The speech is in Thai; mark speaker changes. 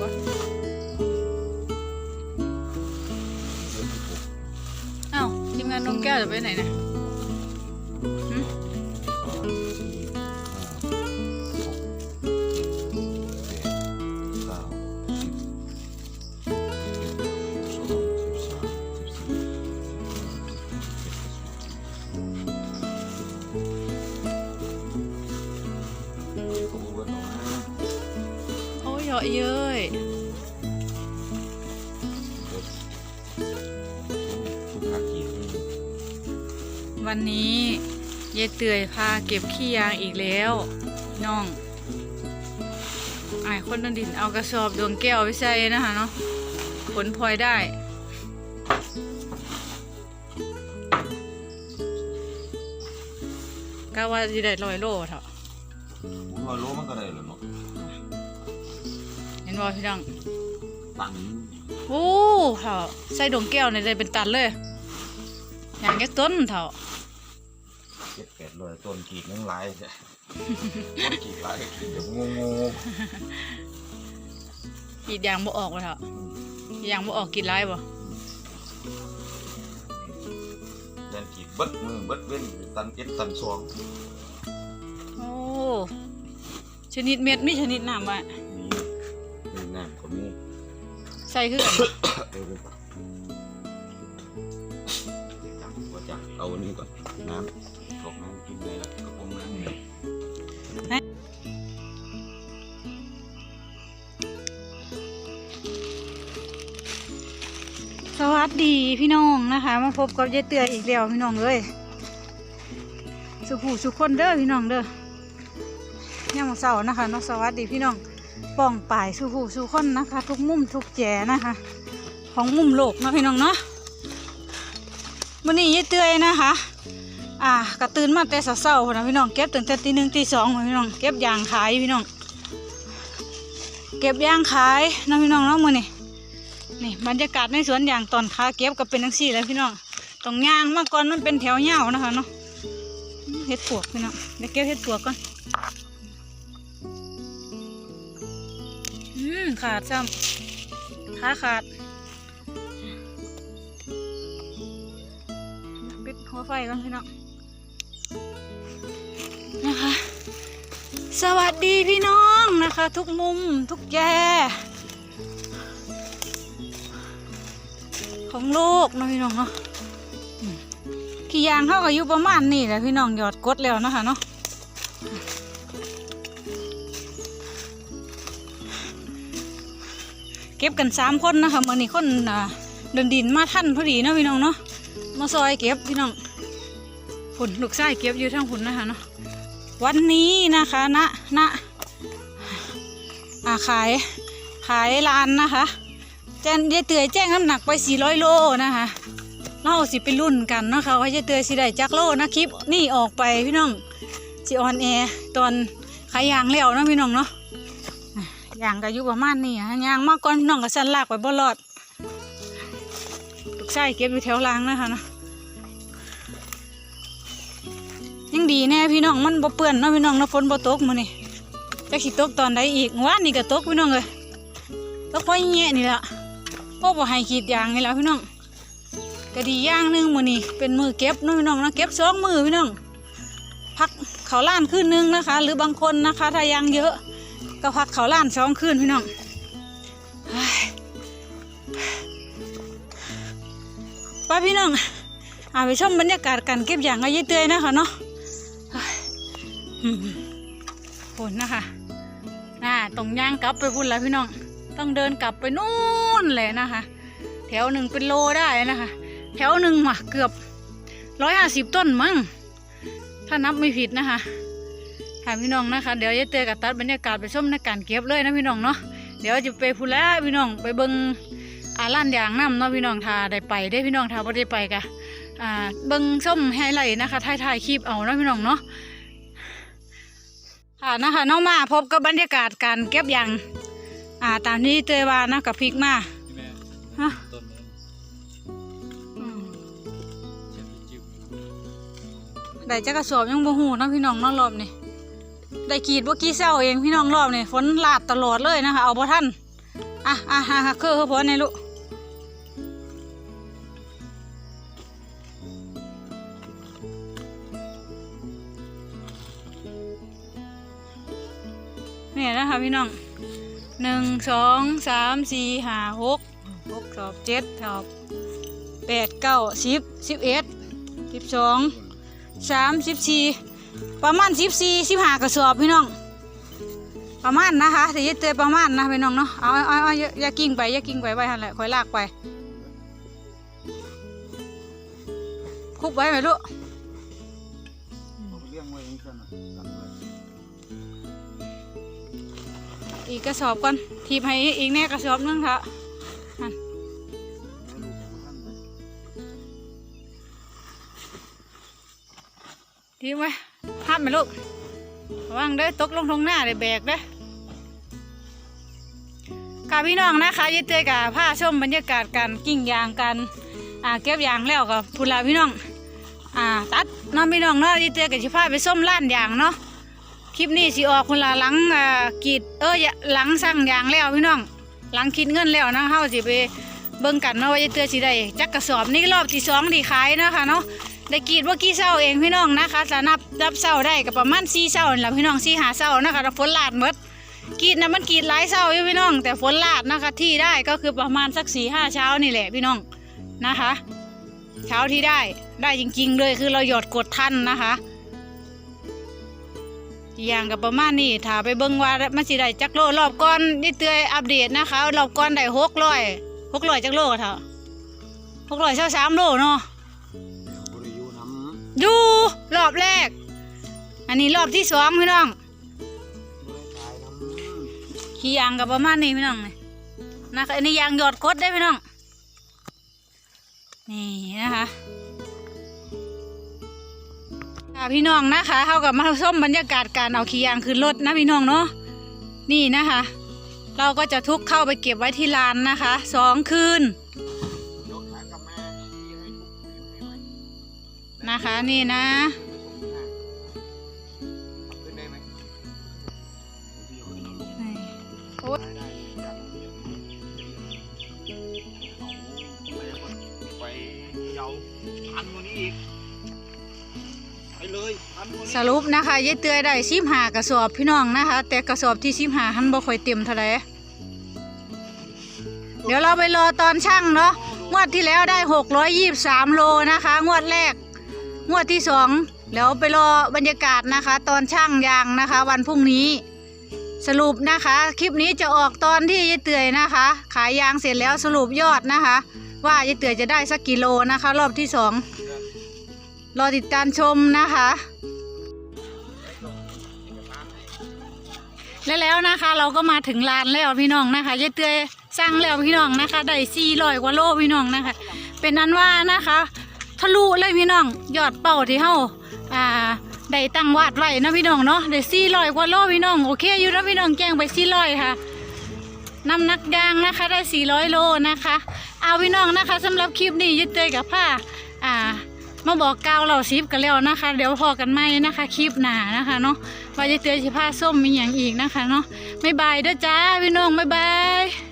Speaker 1: ก่อนอ้าวทีมงานนมแก้วจะไปไหนเนี่ยหึโอ้ยเยาะเย้ย วันนี้ยายเตยพาเก็บขี้ยางอีกแล้วน้องไอ้ายคนนันดินเอากระสอบดวงแก้วไปใส่นะคะเนาะผลพลอยได้ก็ว่าจะได้ร้อยโลเถอะ
Speaker 2: ว่าโลมันก็ได้แล้วเนาะ
Speaker 1: เห็นบ่พี่น้อง
Speaker 2: ตัน
Speaker 1: โอ้เถอะใส่ดวงแก้วในได้เป็นตันเลยอย่างแค่ต้นเถอะ
Speaker 2: เจ็ดแปดร้อยต้นกีกนึงหลายจ้ะต้นกีกหลายก็กีกเดี๋ยวงงง
Speaker 1: กรีดยางบ่ออกเลยเถอะกรีดยางบ่ออกกินไรบ่
Speaker 2: เล่นกีกเบิดมือเบิดเว้นตันเจ็ดตันสอง
Speaker 1: โอ้ชนิดเม็ดมีชนิดน้ำบ่
Speaker 2: นี่นี่น้ำก็มี
Speaker 1: ใส่คือกัน
Speaker 2: เออจังว่าจังเอาอันนี้ก่อนน้ำ กรอกน้ำกินเลยละกระป๋องน้ำเนี่ย
Speaker 1: สวัสดีพี่น้องนะคะ มาพบกับยายเตืออีกแล้วพี่น้องเลยสุขูสุขคนเด้อพี่น้องเด้อย่ามอเสานะคะเนาะสวัสดีพี่น้องป้องป่ายสุขูสุขคนนะคะ ทุกมุมทุกแจนะคะ ของมุมโลกนะพี่น้องเนาะวันนี้ยายเตือยนะคะ อ่ากระตื่นมาแต่เช้าๆนะพี่น้องเก็บตั้งแต่ตีหนึ่งตีสองพี่น้องเก็บยางขายพี่น้องเก็บยางขายนะพี่น้องเนาะมือนี้นี่บรรยากาศในสวนยางตอนขาเก็บก็เป็นทั้งสี่แล้วพี่น้องต้องยางมาก่อนมันเป็นแถวเหยาวนะคะเนาะเห็ดปวกพี่น้องเดี๋ยวเก็บเห็ดปวกก่อนอืมขาดซ้ำขาขาดปิดหัวไฟก่อนพี่น้อง นะคะ สวัสดีพี่น้องนะคะ ทุกมุมทุกแย่ของโลกนะพี่น้องเนาะอืมกี่ยางเขาก็อยู่ประมาณนี้แหละพี่น้องหยอดกดแล้วนะคะเนาะเก็บกันสามคนนะคะเมื่อนี้คนเดินดินมาท่านพอดีเนาะพี่น้องเนาะมาซอยเก็บพี่น้องผุนลูกไส้เก็บอยู่ทั้งผุนนะคะเนาะ วันนี้นะคะณณอาขายขายลานนะคะแจ้งยายเตยแจ้งน้ำหนักไป 400 โลนะคะเราสิไปรุ่นกันนะคะว่ายายเตยสิได้จักโลนะคลิปนี่ออกไปพี่น้องสิออนแอร์ตอนขายยางแล้วนะพี่น้องเนาะอะยางก็อยู่ประมาณนี้อะยางมากก่อนพี่น้องก็สั่นลากไปบ่รอดลูกไส้เก็บอยู่แถวล่างนะคะเนาะ ดีแน่พี่น้องมันบ่เปื้อนเนาะพี่น้องนะฝนบ่ตกมื้อนี้จักสิตกตอนใดอีกว่านนี่ก็ตกพี่น้องเลยแล้วค่อยแงะนี่ละพ่อบอกให้ขีดยางนี่ละพี่น้องกระดีอย่างหนึงมือนี่เป็นมือเก็บเนาะพี่น้องนะเก็บสองมือพี่น้องพักเขาล้านขึ้นนึงนะคะ หรือบางคนนะคะ ถ้ายางเยอะ ก็พักเขาล้านสองขึ้นพี่น้องเฮ้ยไปพี่น้องอาไปชมบรรยากาศการเก็บยางกับยายเตยนะคะเนาะ อืมฝนนะคะน่าตรงย่างกลับไปพุ่นแล้วพี่น้อง ต้องเดินกลับไปนู่นเลยนะคะ แถวหนึ่งเป็นโลได้นะคะ แถวหนึ่งมาเกือบร้อยห้าสิบต้นมั้ง ถ้านับไม่ผิดนะคะถามพี่น้องนะคะ เดี๋ยวยายเตือกับตัดบรรยากาศไปชมในการเก็บเลยนะพี่น้องเนาะ เดี๋ยวจะไปพูดแล้วพี่น้องไปเบิงอาล้านยางน้ำเนาะพี่น้องทาได้ไปได้พี่น้องทาไ่ได้ไปกะเบิงส้มไฮไลท์นะคะถ่ายถ่ายๆคลิปเอาเนาะพี่น้องเนาะ ค่ะนะคะน้องมาพบกับบรรยากาศการเก็บยางอ่าตามที่เตยว่านะกับพริกมาฮะ
Speaker 2: ต้นนี้
Speaker 1: อืม
Speaker 2: เจ็บจิ้ว
Speaker 1: ได้จักกระสอบยังบ่หูเนาะพี่น้องเนอกรอบนี่ได้กรีดบ่กี่เศร้าเองพี่น้องรอบนี่ฝนลาดตลอดเลยนะคะเอาบ่ทันอะอะอะอะคือคือพอในลูก นี่นะคะพี่น้องหนึ่งสองสามสี่ห้าหกหกสอบเจ็ดสอบแปดเก้าสิบสิบเอ็ดสิบสองสามสิบสี่ประมาณสิบสี่สิบห้ากระสอบพี่น้อง ประมาณนะคะแต่ยึดเตือประมาณนะพี่น้องเนาะเอาเอาเอย่าอย่ากิ้งไปอย่ากิ้งไปไว้หันแหละคอยลากไปคุบไว้ไหมลูก
Speaker 2: อีกก
Speaker 1: ระสอบก่อนทีบให้อีกแน่กระสอบนึงค่ะ
Speaker 2: ที
Speaker 1: บไว้ห้ามไหมลูกระวังเด้ตกลงทงหน้าเลยแบกเด้ค่ะพี่น้องนะคะยึดเตือกับผ้าชมบรรยากาศการกิ้งยางกันอ่าเก็บยางแล้วกับพูลาพี่น้องอ่าตัดน้องพี่น้องเนาะยึดเตือกับชิพาไปส้มล้านยางเนาะ คลิปนี้สิออกคนละหลังกีดเอออย่าหลังสั่งยางแล้วพี่น้องหลังคิดเงินแล้วนะเฮาสิไปเบิ่งกันเนาะว่าจะเตือสิได้จักกระสอบนี่รอบที่สองที่ขายนะคะเนาะได้กีดว่ากี่เช้าเองพี่น้องนะคะจะนับรับเช้าได้ก็ประมาณสี่เช้าแหละพี่น้องสี่หาเช้านะคะฝนลาดหมดกีดนะมันกีดหลายเช้าอยู่พี่น้อง แต่ฝนลาดนะคะที่ได้ก็คือประมาณสักสี่ห้าเช้านี่แหละพี่น้องนะคะ เช้าที่ได้ได้จริง ๆ เลยคือเราหยอดกดทันนะคะ อย่างกับประมาณนี้ถ้าไปเบิ่งว่ามันสิได้จักโลรอบก่อนนี่เตือยอัปเดตนะคะรอบก่อนได้หกร้อยหกร้อยจักโลเถอะหกร้อยเช้าสามโลเนาะ
Speaker 2: เดี๋ยวบริยูน้
Speaker 1: อยู่รอบแรก อันนี้รอบที่สองพี่น้องำ
Speaker 2: บริขายน้ำ
Speaker 1: ขี่ยางกับประมาณนี้พี่น้องนี่นะคะอันนี้ยางหยอดกดได้พี่น้องนี่นะคะ พี่น้องนะคะเท่ากับมาส้มบรรยากาศการเอาขี้ยางขึ้นรถนะพี่น้องเนาะนี่นะคะ เราก็จะทุกเข้าไปเก็บไว้ที่ลานนะคะสองคืน
Speaker 2: นะ
Speaker 1: คะนี่นะ สรุปนะคะยายเตยได้สิบหากระสอบพี่น้องนะคะ แต่กระสอบที่สิบหาหันบ่ค่อยเต็มเท่าไหร่เดี๋ยวเราไปรอตอนช่างเนาะงวดที่แล้วได้หกร้อยยี่สามโลนะคะ งวดแรก งวดที่สองแล้วไปรอบรรยากาศนะคะ ตอนช่างยางนะคะ วันพรุ่งนี้ สรุปนะคะ คลิปนี้จะออกตอนที่ยายเตยนะคะ ขายยางเสร็จแล้วสรุปยอดนะคะ ว่ายายเตยจะได้สักกิโลนะคะ รอบที่สองรอติดตามชมนะคะ และแล้วนะคะ เราก็มาถึงลานแล้วพี่น้องนะคะยายเตยสร้างแล้วพี่น้องนะคะได้สี่ร้อยกว่าโลพี่น้องนะคะ เป็นนั้นว่านะคะทะลุเลยพี่น้องยอดเป้าที่เฮาอ่าได้ตั้งวาดไว้นะพี่น้องเนาะได้สี่ร้อยกว่าโลพี่น้องโอเคอยู่นะพี่น้องแจ้งไปสี่ร้อยค่ะน้ำหนักยางนะคะได้สี่ร้อยโลนะคะ เอาพี่น้องนะคะสำหรับคลิปนี้ยึดเตยกับผ้าอ่า มาบอกกาวเราซิปกันแล้วนะคะ เดี๋ยวพอกันไหมนะคะคลิปหนานะคะเนาะว่าจะเตือนสิผ้าส้มมีอย่างอีกนะคะเนาะไม่บายเด้อจ้าพี่น้องบ๊ายบาย